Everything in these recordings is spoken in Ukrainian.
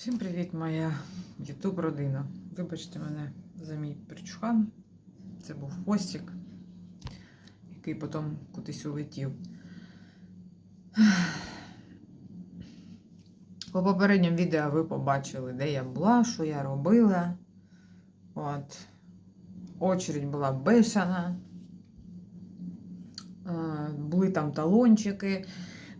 Всім привіт, моя ютуб родина. Вибачте мене за мій причухан. Це був хвостик, який потім кудись улетів. По попередньому відео ви побачили, де я була, що я робила. От. Очередь була бешена. Е, Були там талончики.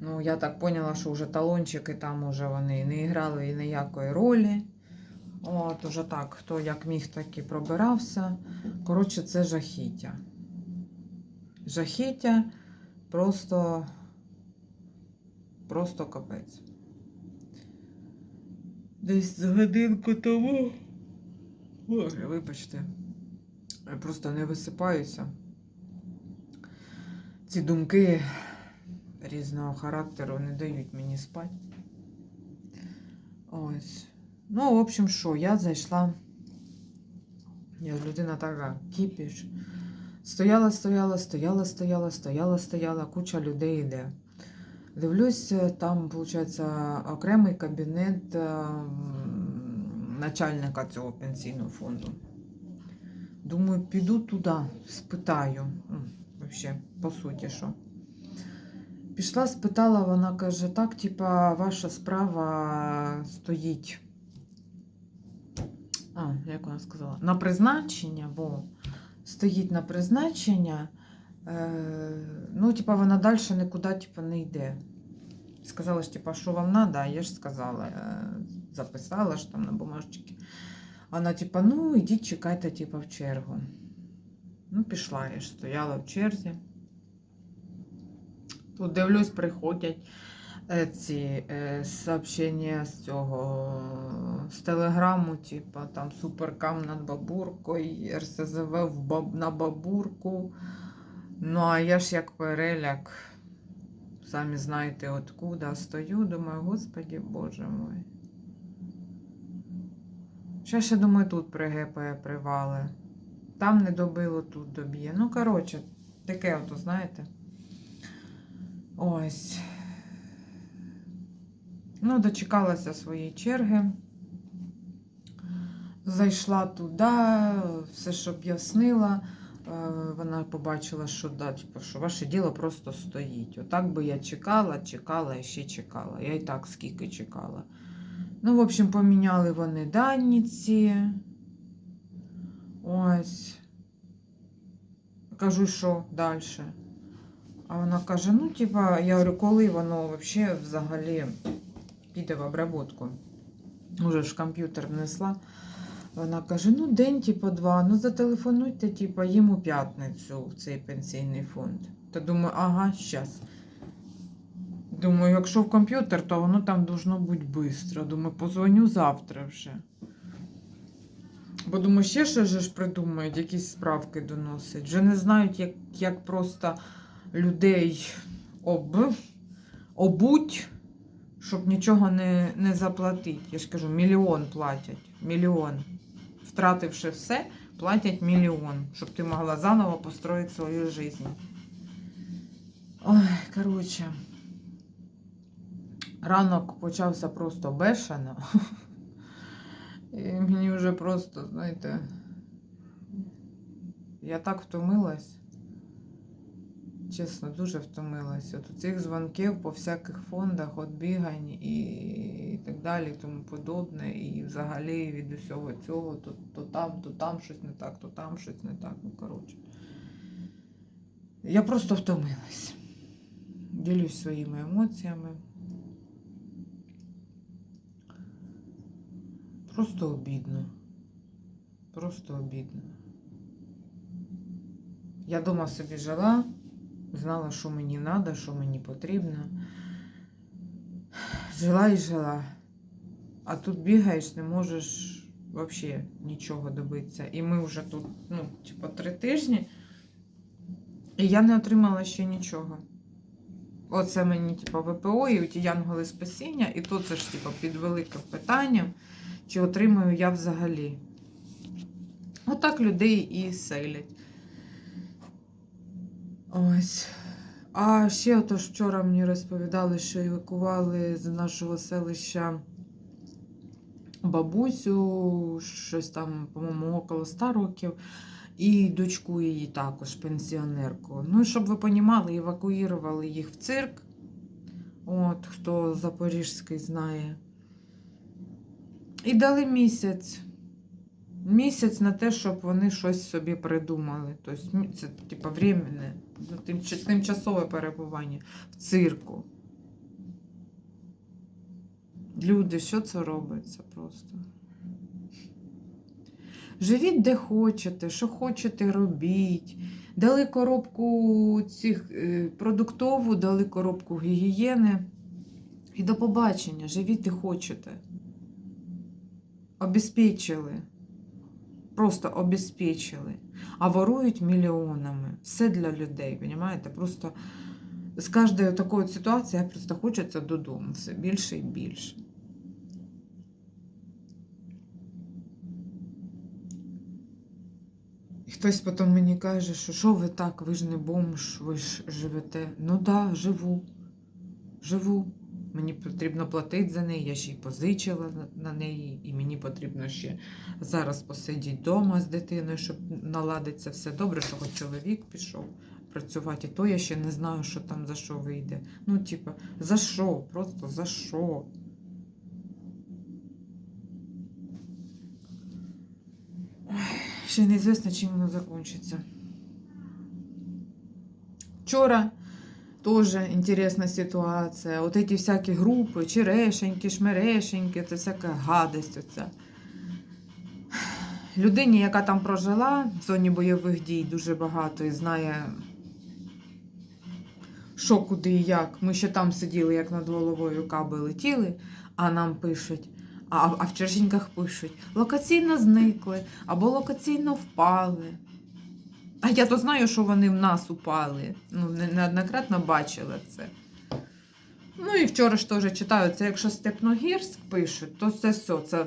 Ну, я так поняла, що вже талончики там уже вони не грали ніякої ролі. От, уже так, хто як міг, так і пробирався. Коротше, це жахіття. Жахіття просто, просто капець. Десь за годинку тому. Ой, вибачте, я просто не висипаюся. Ці думки різного характеру не дають мені спати. Ось. Ну, в общем, що, я зайшла. Я людина така кіпіш. Стояла, стояла, стояла, стояла, стояла, стояла, куча людей йде. Дивлюсь, там, виходить, окремий кабінет е, начальника цього пенсійного фонду. Думаю, піду туди, спитаю. Взагалі, по суті, що. Пішла, спитала, вона каже, так, типа, ваша справа стоїть. А, як вона сказала? На призначення, бо стоїть на призначення. Е, ну, типа, вона далі нікуди типа, не йде. Сказала ж, типа, що вам треба, я ж сказала, е, записала ж там на бумажчики. Вона, типа, ну, ідіть, чекайте, типа, в чергу. Ну, пішла, я ж стояла в черзі. Тут дивлюсь, приходять е, ці е, сообщення з цього з телеграму, типу там суперкам над бабуркою, РСЗВ в баб, на бабурку. Ну, а я ж як переляк, самі знаєте откуда, стою, думаю, господі боже мой. Ще ще думаю, тут пригепає привали. Там не добило, тут доб'є. Ну, коротше, таке, ото, знаєте. Ось. Ну, дочекалася своєї черги. Зайшла туди, все ж об'яснила. Е, Вона побачила, що да, типу, що ваше діло просто стоїть. Отак би я чекала, чекала і ще чекала. Я і так скільки чекала. Ну, в общем, поміняли вони дані ці. Ось. Кажу, що далі. А вона каже: ну, типа, я говорю, коли воно взагалі взагалі піде в обработку. Уже ж комп'ютер внесла. Вона каже: ну, день, типу, два, ну зателефонуйте, типу, їм у п'ятницю в цей пенсійний фонд. Та думаю, ага, щас. Думаю, якщо в комп'ютер, то воно там должно бути швидко. Думаю, позвоню завтра вже. Бо думаю, ще ж придумають, якісь справки доносять. Вже не знають, як, як просто людей об, обуть, щоб нічого не, не заплатити. Я ж кажу, мільйон платять. Мільйон. Втративши все, платять мільйон, щоб ти могла заново построїти свою життя. Ой, коротше. Ранок почався просто бешено. І мені вже просто, знаєте, я так втомилась. Чесно, дуже втомилась. От цих дзвонків по всяких фондах, от бігань і так далі, тому подобне. І взагалі від усього цього, то, то там, то там щось не так, то там щось не так. Ну, коротше. Я просто втомилась. Ділюсь своїми емоціями. Просто обідно. Просто обідно. Я дома собі жила, знала, що мені треба, що мені потрібно. Жила і жила. А тут бігаєш, не можеш взагалі нічого добитися. І ми вже тут, ну, типу, три тижні, і я не отримала ще нічого. Оце мені, типу, ВПО і ті янголи спасіння, і то це ж, типу, під великим питанням, чи отримую я взагалі. Отак людей і селять. Ось. А ще ото вчора мені розповідали, що евакували з нашого селища бабусю, щось там, по-моєму, около 100 років, і дочку її також, пенсіонерку. Ну, щоб ви понімали, евакуювали їх в цирк. От, хто Запорізький знає. І дали місяць. Місяць на те, щоб вони щось собі придумали. Тобто, це, типа, временне, ну, тимчасове перебування в цирку. Люди, що це робиться просто? Живіть де хочете, що хочете, робіть. Дали коробку цих е, продуктову, дали коробку гігієни. І до побачення, живіть де хочете. Обезпечили. Просто обезпечили. А ворують мільйонами. Все для людей, розумієте? Просто з кожної такої ситуації просто хочеться додому. Все більше і більше. І хтось потім мені каже, що що ви так, ви ж не бомж, ви ж живете. Ну так, да, живу. Живу. Мені потрібно платити за неї, я ще й позичила на- неї, і мені потрібно ще зараз посидіти вдома з дитиною, щоб наладиться все добре, що хоч чоловік пішов працювати, і то я ще не знаю, що там за що вийде. Ну, типа, за що? Просто за що? Ой, Ще неізвісно, чим воно закінчиться. Вчора тоже интересная ситуація. От эти всякі групи, черешеньки, шмерешеньки, це всяка гадость оця. Людині, яка там прожила в зоні бойових дій дуже багато і знає, що куди і як. Ми ще там сиділи, як над головою каби летіли, а нам пишуть, а, а в черешеньках пишуть, локаційно зникли або локаційно впали. А я то знаю, що вони в нас упали. Ну, неоднократно бачила це. Ну і вчора ж теж читаю, це якщо Степногірськ пишуть, то це все. Це,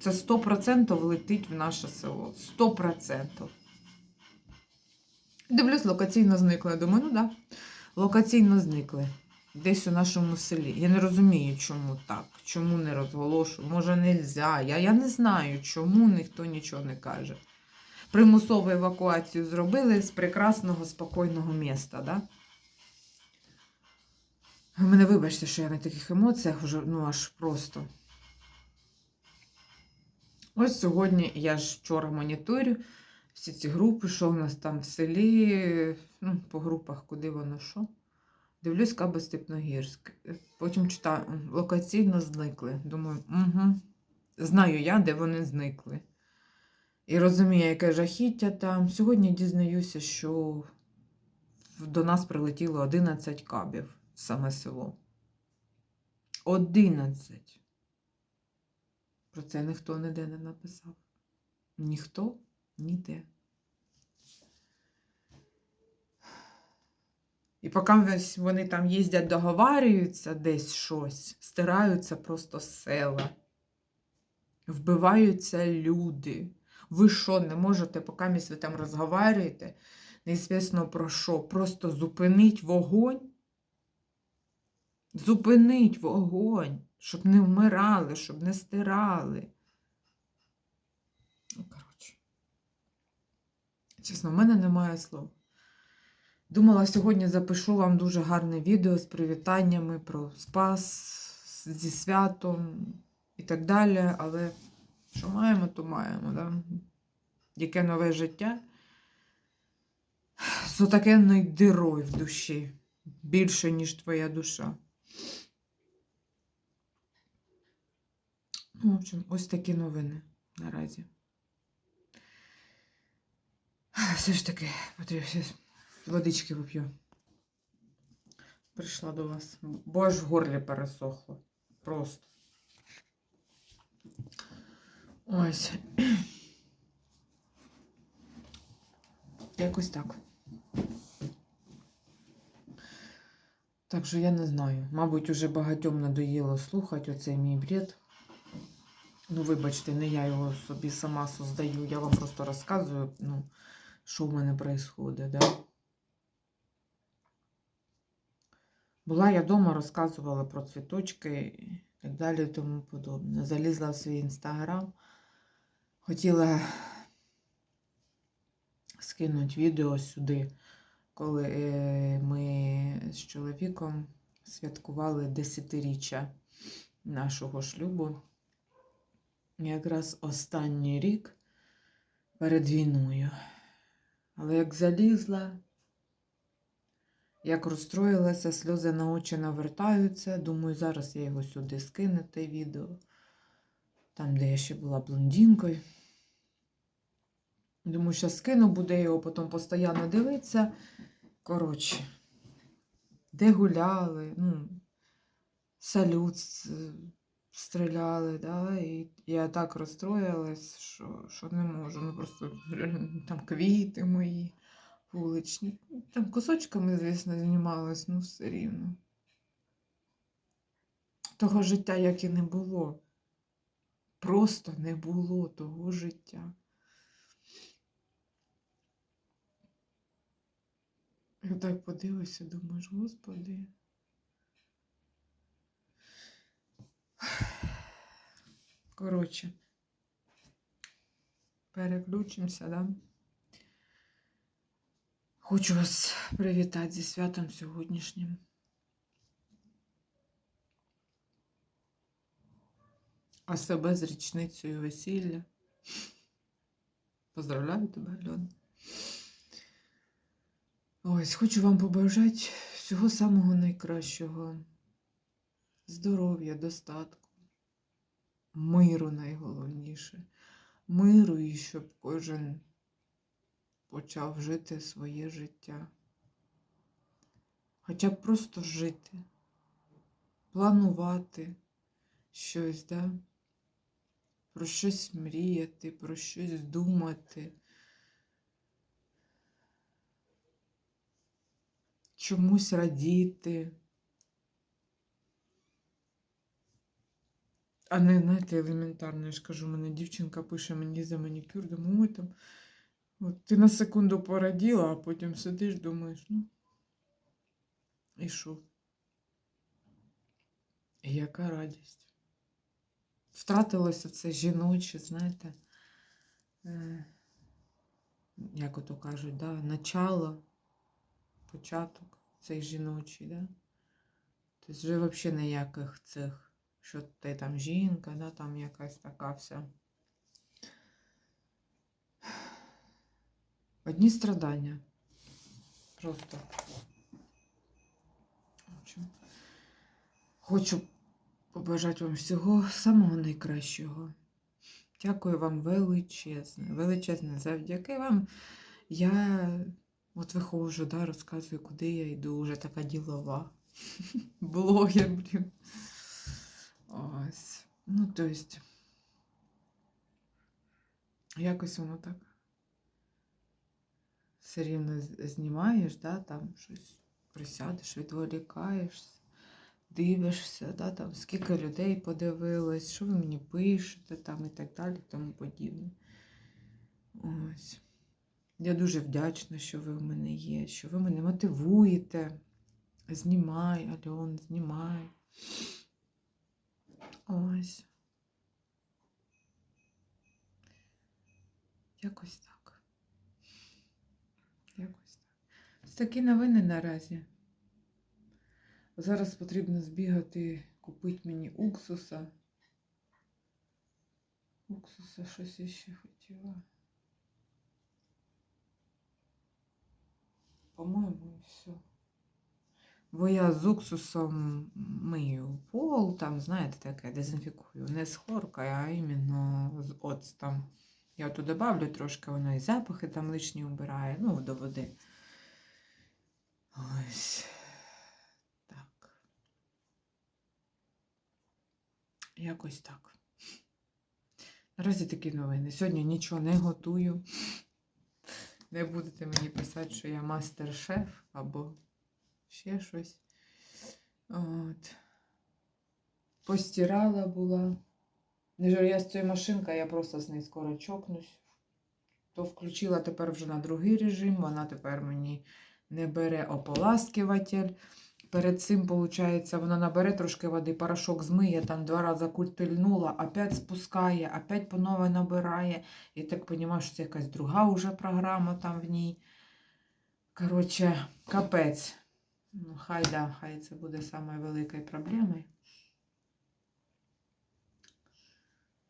це 100% летить в наше село. 100%. Дивлюсь, локаційно зникли. Думаю, ну так. Да. Локаційно зникли. Десь у нашому селі. Я не розумію, чому так, чому не розголошую. Може, не можна. Я, я не знаю, чому ніхто нічого не каже примусову евакуацію зробили з прекрасного, спокійного міста. Да? Мене вибачте, що я на таких емоціях вже ну аж просто. Ось сьогодні я ж вчора моніторю всі ці групи, що в нас там в селі, ну, по групах, куди воно що. Дивлюсь, Каби Степногірськ. Потім читаю, локаційно зникли. Думаю, угу. Знаю я, де вони зникли. І розумію, яке жахіття там. Сьогодні дізнаюся, що до нас прилетіло 11 кабів в саме село. 11. Про це ніхто ніде не написав. Ніхто ніде. І поки вони там їздять, договарюються десь щось, стираються просто села, вбиваються люди. Ви що, не можете, поки місь ви там розговорюєте, неізвісно про що, просто зупинить вогонь? Зупинить вогонь, щоб не вмирали, щоб не стирали. Ну, коротше. Чесно, в мене немає слов. Думала, сьогодні запишу вам дуже гарне відео з привітаннями про спас зі святом і так далі, але що маємо, то маємо, да? Яке нове життя з отакенною дирою в душі. Більше, ніж твоя душа. Ну, В общем, ось такі новини наразі. Все ж таки, потрібно водички вип'ю. Прийшла до вас. Бо аж в горлі пересохло. Просто. Ось. Якось так. Так що я не знаю. Мабуть, уже багатьом надоїло слухати оцей мій бред. Ну, вибачте, не я його собі сама создаю, я вам просто розказую, ну, що в мене відбувається, да? Була я вдома, розказувала про цвіточки, так далі і тому подобне. Залізла в свій інстаграм, хотіла скинути відео сюди, коли е, ми з чоловіком святкували десятиріччя нашого шлюбу. Якраз останній рік перед війною. Але як залізла, як розстроїлася, сльози на очі навертаються. Думаю, зараз я його сюди скину, те відео. Там, де я ще була блондинкою. Думаю, що скину, буде його потім постійно дивитися. Коротше, де гуляли, ну, салют стріляли, да, і я так розстроїлась, що, що не можу. Ну просто там квіти мої вуличні. Там кусочками, звісно, знімалась, ну все рівно. Того життя, як і не було. Просто не було того життя. Я так подивишся, думаєш, господи. Коротше, переключимося, да? Хочу вас привітати зі святом сьогоднішнім. А себе з річницею весілля. Поздравляю тебе, Альона. Ось, хочу вам побажати всього самого найкращого. Здоров'я, достатку, миру найголовніше. Миру і щоб кожен почав жити своє життя. Хоча б просто жити, планувати щось, да? Про щось мріяти, про щось думати. Чомусь радіти. А не, знаєте, елементарно, я ж кажу, мене дівчинка пише мені за манікюр, думаю, ой там. От ти на секунду пораділа, а потім сидиш, думаєш, ну. І що? Яка радість? Втратилося це жіноче, знаєте, е, як ото кажуть, да, начало, початок цей жіночий, да? Тобто вже взагалі ніяких цих, що ти там жінка, да, там якась така вся. Одні страдання. Просто. Хочу побажати вам всього самого найкращого. Дякую вам величезне, величезне. Завдяки вам я от виходжу, да, розказую, куди я йду, вже така ділова. Блогер, блін. Ось. Ну, то есть, якось воно так все рівно знімаєш, да, там щось присядеш, відволікаєшся, дивишся, да, там, скільки людей подивилось, що ви мені пишете, там і так далі, тому подібне. Ось. Я дуже вдячна, що ви в мене є, що ви мене мотивуєте. Знімай, Альон, знімай. Ось. Якось так. Якось так. Ось такі новини наразі. Зараз потрібно збігати, купити мені уксуса. Уксуса щось я ще хотіла. По-моєму, і все. Бо я з уксусом мию пол, там, знаєте, таке, дезінфікую. Не з хоркою, а іменно з оцтом. Я тут добавлю трошки, воно і запахи там лишні убирає, ну, до води. Ось. Якось так. Наразі такі новини. Сьогодні нічого не готую. Не будете мені писати, що я мастер-шеф або ще щось. От. Постирала була. Не жаль, я з цією машинкою, я просто з нею скоро чокнусь. То включила тепер вже на другий режим, вона тепер мені не бере ополаскиватель. Перед цим, виходить, вона набере трошки води, порошок змиє, там два рази культильнула, опять спускає, опять по новій набирає. Я так розумію, що це якась друга вже програма там в ній. Коротше, капець. Ну, хай да, хай це буде самою великою проблемою.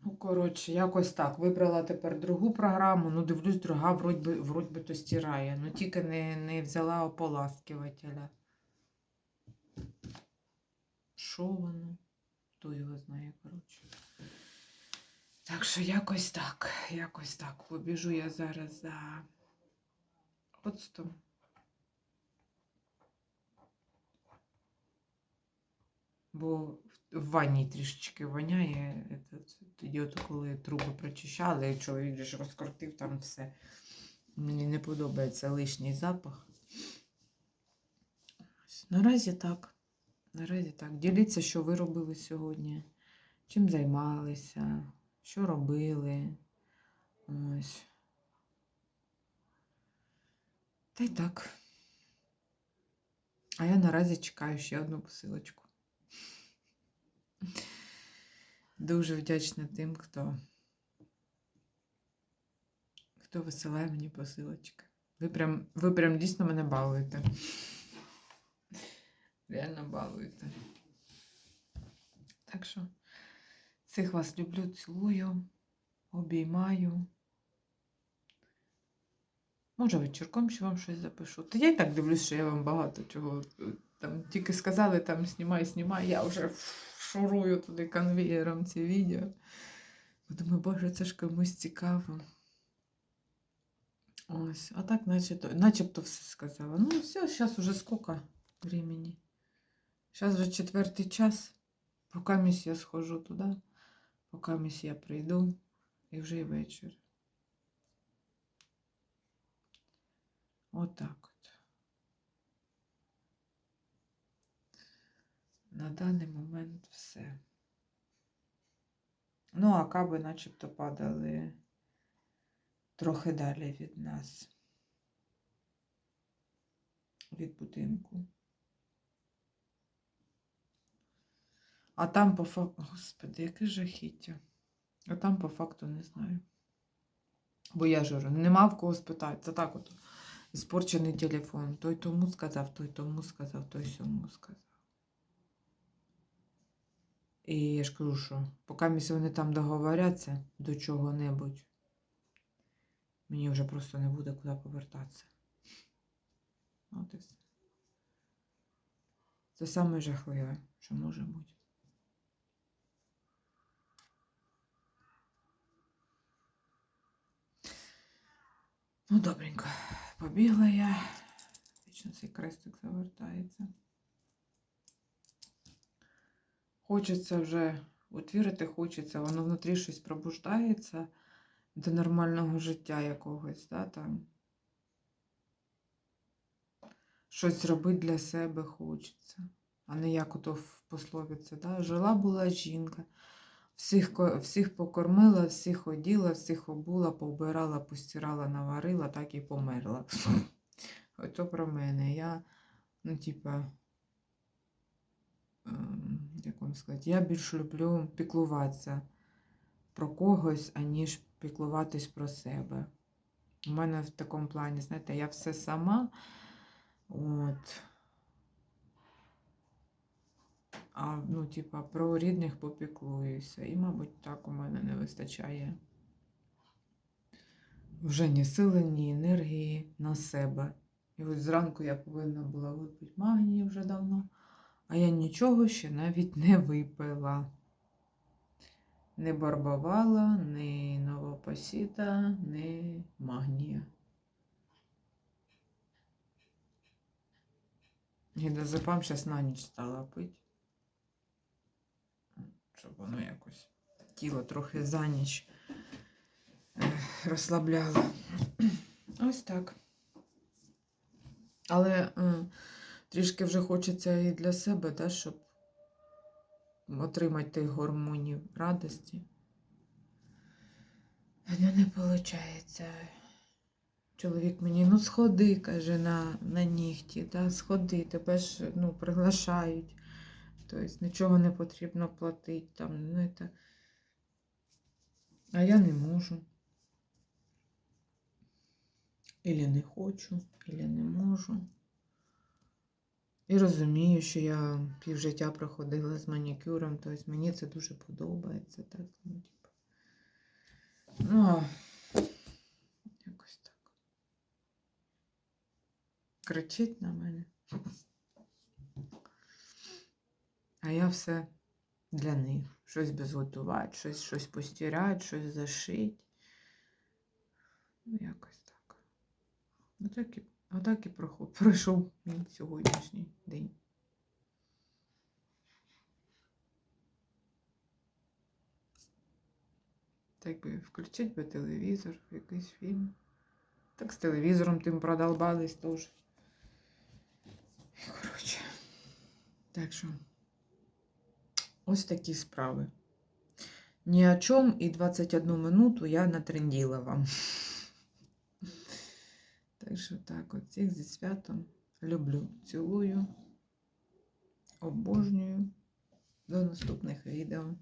Ну, коротше, якось так. Вибрала тепер другу програму. Ну, дивлюсь, друга вроді би, вроді би то стирає. Ну, тільки не, не взяла ополаскивателя. Що воно? Хто його знає, коротше. Так що якось так, якось так. Побіжу я зараз за оцтом. Бо в- ванні трішечки воняє. Тоді, от коли труби прочищали, чоловік же ж розкрутив там все. Мені не подобається лишній запах. Наразі так. Наразі так. Діліться, що ви робили сьогодні, чим займалися, що робили. Ось. Та й так. А я наразі чекаю ще одну посилочку. Дуже вдячна тим, хто, хто висилає мені посилочки. Ви прям, ви прям дійсно мене балуєте. Реально балуєте. Так що всіх вас люблю, цілую, обіймаю. Може, вечірком ще вам щось запишу. Та я і так дивлюсь, що я вам багато чого. е, Там тільки сказали, там знімай, знімай, я вже шурую туди конвеєром ці відео. Думаю, боже, це ж комусь цікаво. Ось, а так начебто, начебто все сказала. Ну, все, зараз уже скільки времени. Зараз вже четвертий час. Поки місь я схожу туди, поки місь я прийду, і вже і вечір. Отак от. На даний момент все. Ну, а каби начебто падали трохи далі від нас, від будинку. А там по факту, господи, яке жахіття. А там по факту не знаю. Бо я ж говорю, нема в кого спитати. Це так от. Іспорчений телефон. Той тому сказав, той тому сказав, той сьому сказав. І я ж кажу, що поки вони там договоряться до чого-небудь, мені вже просто не буде куди повертатися. От і все. Це саме що може бути. Ну, добренько. Побігла я. Вічно цей крестик завертається. Хочеться вже от вірити, хочеться, воно внутрі щось пробуждається до нормального життя якогось, да, там. Щось робити для себе хочеться. А не як ото в пословиці, да? Жила була жінка, всіх, всіх покормила, всіх оділа, всіх обула, повбирала, постирала, наварила, так і померла. Ото про мене. Я, ну, типа, ем, як вам сказати, я більш люблю піклуватися про когось, аніж піклуватись про себе. У мене в такому плані, знаєте, я все сама. От. А, ну, типа, про рідних попіклуюся. І, мабуть, так у мене не вистачає вже ні сили, ні енергії на себе. І от зранку я повинна була випити магній вже давно, а я нічого ще навіть не випила. Не барбавала, ні новопосіта, ні магнія. Гідозепам зараз на ніч стала пити. Щоб воно якось тіло трохи за ніч розслабляло. Ось так. Але е, трішки вже хочеться і для себе, да, щоб отримати тих гормонів радості. Воно не виходить. Чоловік мені, ну сходи, каже, на, на нігті, да, сходи, тебе ж ну, приглашають. Тобто нічого не потрібно платити. Там, ну, це... А я не можу. Ілі не хочу, ілі не можу. І розумію, що я півжиття проходила з манікюром, тобто мені це дуже подобається. Так, ну, типу. ну якось так. Кричить на мене. А я все для них. Щось безготувати, щось, щось постирати, щось зашити. Ну, якось так. Отак і, отак і пройшов мій сьогоднішній день. Так би включить би телевізор, якийсь фільм. Так з телевізором тим продолбались теж. Коротше. Так що. Ось такі справи. Ні о чому і 21 минуту я натренділа вам. Так що так, от всіх зі святом. Люблю, цілую, обожнюю. До наступних відео.